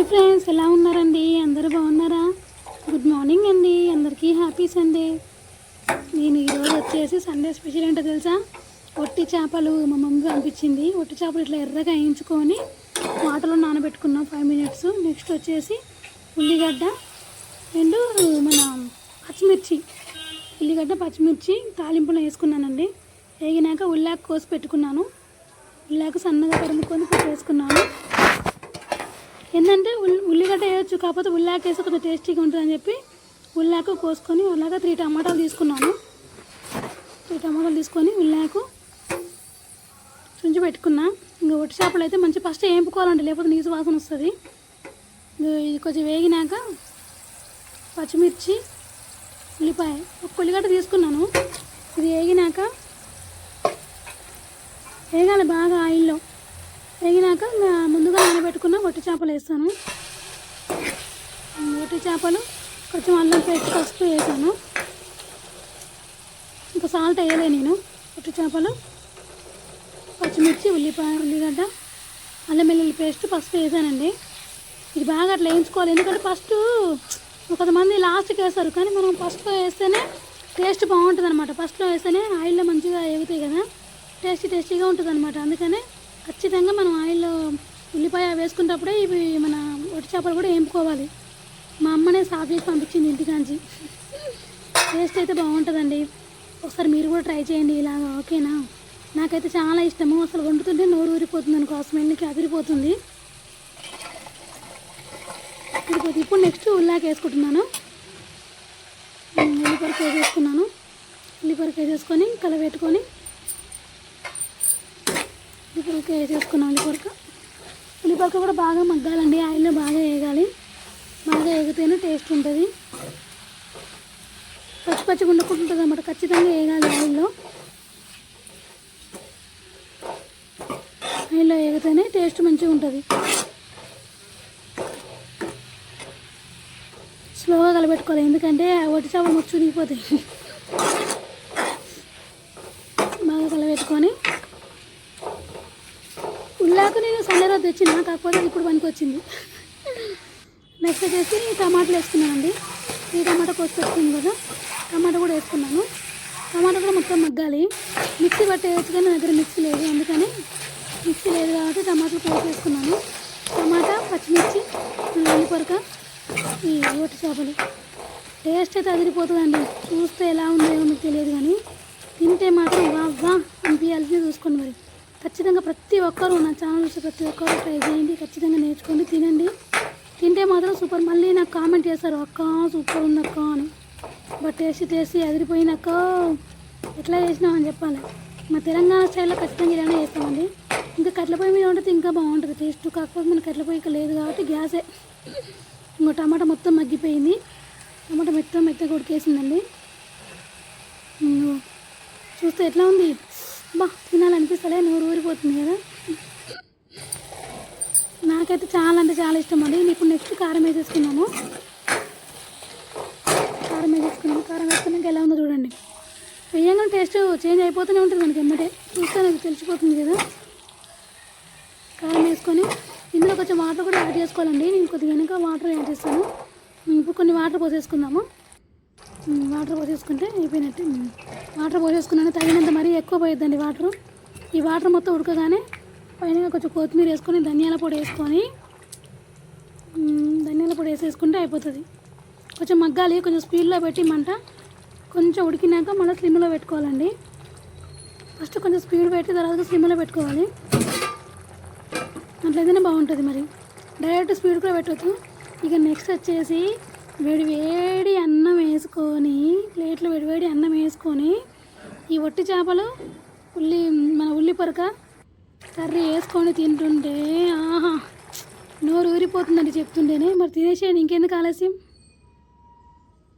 Hi friends ఎలా ఉన్నారండి? అందరూ బాగున్నారా? గుడ్ మార్నింగ్ అండి. అందరికీ హ్యాపీ సండే. నేను ఈరోజు వచ్చేసి సండే స్పెషల్ ఏంటో తెలుసా? ఒట్టి చేపలు మా మమ్మీ పంపించింది. ఒట్టి చేపలు ఇట్లా ఎర్రగా వేయించుకొని వాటర్లో నానబెట్టుకున్నాం ఫైవ్ మినిట్స్. నెక్స్ట్ వచ్చేసి ఉల్లిగడ్డ అండ్ మన పచ్చిమిర్చి. ఉల్లిగడ్డ పచ్చిమిర్చి తాలింపులో వేసుకున్నానండి. వేగినాక ఉల్లాకు కోసి పెట్టుకున్నాను. ఉల్లాకు సన్నగా తరుముకొని వేసుకున్నాను ఏంటంటే ఉల్లిగడ్డ వేయచ్చు కాకపోతే ఉల్లాక వేస్తే కొంచెం టేస్టీగా ఉంటుందని చెప్పి ఉల్లాకు కోసుకొని అలాగా త్రీ టమాటాలు తీసుకున్నాను. త్రీ టమాటాలు తీసుకొని ఉల్లాకు చుంచి పెట్టుకున్నా ఇంకా ఒట్టి చేపలు అయితే మంచి ఫస్ట్ వేపుకోవాలండి లేకపోతే నీసు వాసన వస్తుంది. ఇది కొంచెం వేగినాక పచ్చిమిర్చి ఉల్లిపాయ ఒక ఉల్లిగడ్డ తీసుకున్నాను. ఇది వేగినాక వేగాలి బాగా ఆయిల్లో. వేగినాక పెట్టుకున్న వట్టి ఒట్టి చేపలు వేస్తాను. ఒట్టి చేపలు కొంచెం అల్లం పేస్ట్ పసుపు వేసాను. ఇంకా సాల్ట్ వేయలే నేను. ఒట్టి చేపలు పచ్చిమిర్చి ఉల్లిపాయ ఉల్లిగడ్డ అల్లం వెల్లుల్లి పేస్ట్ పసుపు వేసానండి. ఇది బాగా అట్లా వేయించుకోవాలి. ఎందుకంటే ఫస్ట్ కొంతమంది లాస్ట్కి వేస్తారు. కానీ మనం ఫస్ట్లో వేస్తేనే టేస్ట్ బాగుంటుంది అనమాట ఫస్ట్లో వేస్తేనే ఆయిల్లో మంచిగా ఎగుతాయి కదా. టేస్టీ టేస్టీగా ఉంటుంది అనమాట అందుకనే ఖచ్చితంగా మనం ఆయిల్లో ఉల్లిపాయ వేసుకునేటప్పుడే ఇవి మన ఒట్టి చేపలు కూడా వేపుకోవాలి మా అమ్మనే సాఫ్ చేసి పంపించింది ఇంటికాంచి టేస్ట్ అయితే బాగుంటుందండి. ఒకసారి మీరు కూడా ట్రై చేయండి ఇలాగా ఓకేనా నాకైతే చాలా ఇష్టము. అసలు వండుతుంటే నోరు ఊరిపోతుంది అనుకో ఆ స్మెల్కి అదిరిపోతుంది. ఇప్పుడు ఇప్పుడు నెక్స్ట్ ఉల్లాకి వేసుకుంటున్నాను. ఉల్లిపరకు వేసేసుకున్నాను ఉల్లిపరకు వేసేసుకొని కలబెట్టుకొని ఉల్లిపరకు వేసేసుకున్నాను ఉల్లిపరకు ఉల్లిపరక కూడా బాగా మగ్గాలండి. ఆయిల్లో బాగా వేగాలి. బాగా వేగితేనే టేస్ట్ ఉంటుంది. పచ్చి పచ్చిగా ఉండకుండా అన్నమాట ఖచ్చితంగా వేగాలి ఆయిల్లో. ఆయిల్లో వేగితేనే టేస్ట్ మంచిగా ఉంటుంది. స్లోగా కలబెట్టుకోవాలి. ఎందుకంటే ఒట్టి చేపలు ముచ్చు దిగిపోతాయి బాగా కలబెట్టుకొని ఉల్లాకు నేను సండే రోజు తెచ్చిన కాకపోతే ఇప్పుడు పనికి వచ్చింది నెక్స్ట్ వచ్చేసి టమాటాలు వేసుకున్నానండి ఈ టమాటా కోసుకొచ్చింది కదా టమాటా కూడా వేసుకున్నాను టమాటా కూడా మొత్తం మగ్గాలి. మిక్సీ పట్టేయచ్చు కానీ నా దగ్గర మిక్సీ లేదు. అందుకని మిక్సీ లేదు కాబట్టి టమాటాలు కోసేసుకున్నాను టమాటా పచ్చిమిర్చి ఉల్లిపరక ఈ ఓటు చేపలు. టేస్ట్ అయితే అదిరిపోతుందండి. చూస్తే ఎలా ఉందో ఏమో మీకు తెలియదు కానీ తింటే మాత్రం వా వా అనిపించాల్సింది చూసుకోండి మరి. ఖచ్చితంగా ప్రతి ఒక్కరు నా ఛానల్ చూసి ప్రతి ఒక్కరు ట్రై చేయండి ఖచ్చితంగా నేర్చుకోండి తినండి. తింటే మాత్రం సూపర్ మళ్ళీ నాకు కామెంట్ చేస్తారు అక్క సూపర్ ఉంది అక్క అని. బట్ టేస్ట్ టేస్ట్ అదిరిపోయినాక ఎట్లా చేసినావు అని చెప్పాలి. మా తెలంగాణ స్టైల్లో ఖచ్చితంగా ఇలానే చేస్తామండి. ఇంకా కట్ల పొయ్యి మీద ఉంటుంది ఇంకా బాగుంటుంది. టేస్ట్ కాకపోతే మన కట్ల లేదు కాబట్టి గ్యాసే. ఇంకో టమాటా మొత్తం మగ్గిపోయింది. టమాటా మెత్తం మెత్తగా ఉడికేసిందండి. చూస్తే ఎట్లా ఉంది? బా తినాలనిపిస్తలే నోరు ఊరిపోతుంది కదా. నాకైతే చాలా అంటే చాలా ఇష్టం అండి. ఇప్పుడు నెక్స్ట్ కారం వేసేసుకున్నాము కారం వేసేసుకున్నాము కారం వేసుకున్నాక ఎలా ఉందో చూడండి. వేయంగా టేస్ట్ చేంజ్ అయిపోతూనే ఉంటుంది మనకి ఎమ్మటే. చూస్తే నాకు తెలిసిపోతుంది కదా. కారం వేసుకొని ఇందులో కొంచెం వాటర్ కూడా యాడ్ చేసుకోవాలండి. నేను కొద్దిగా వెనక వాటర్ యాడ్ చేస్తాను. ఇప్పుడు కొన్ని వాటర్ పోసేసుకుందాము. వాటర్ పోసేసుకుంటే అయిపోయినట్టు. వాటర్ పోసేసుకున్నాను తగినంత మరీ ఎక్కువ పోయిద్దండి వాటర్. ఈ వాటర్ మొత్తం ఉడకగానే పైన కొంచెం కొత్తిమీర వేసుకొని ధనియాల పొడి వేసుకొని ధనియాల పొడి వేసేసుకుంటే అయిపోతుంది. కొంచెం మగ్గాలి కొంచెం స్పీడ్లో పెట్టి మంట కొంచెం ఉడికినాక మళ్ళీ స్లిమ్లో పెట్టుకోవాలండి. ఫస్ట్ కొంచెం స్పీడ్ పెట్టి తర్వాత స్లిమ్లో పెట్టుకోవాలి. అట్లయితేనే బాగుంటుంది మరి. డైరెక్ట్ స్పీడ్ కూడా పెట్టవచ్చు ఇక నెక్స్ట్ వచ్చేసి వేడివేడి అన్నం వేసుకొని ప్లేట్లు వేడివేడి అన్నం వేసుకొని ఈ ఒట్టి చేపలు ఉల్లి మన ఉల్లి పొరక కర్రీ వేసుకొని తింటుంటే ఆహా నోరు ఊరిపోతుందని చెప్తుంటేనే. మరి తినేసేయండి ఇంకెందుకు ఆలస్యం?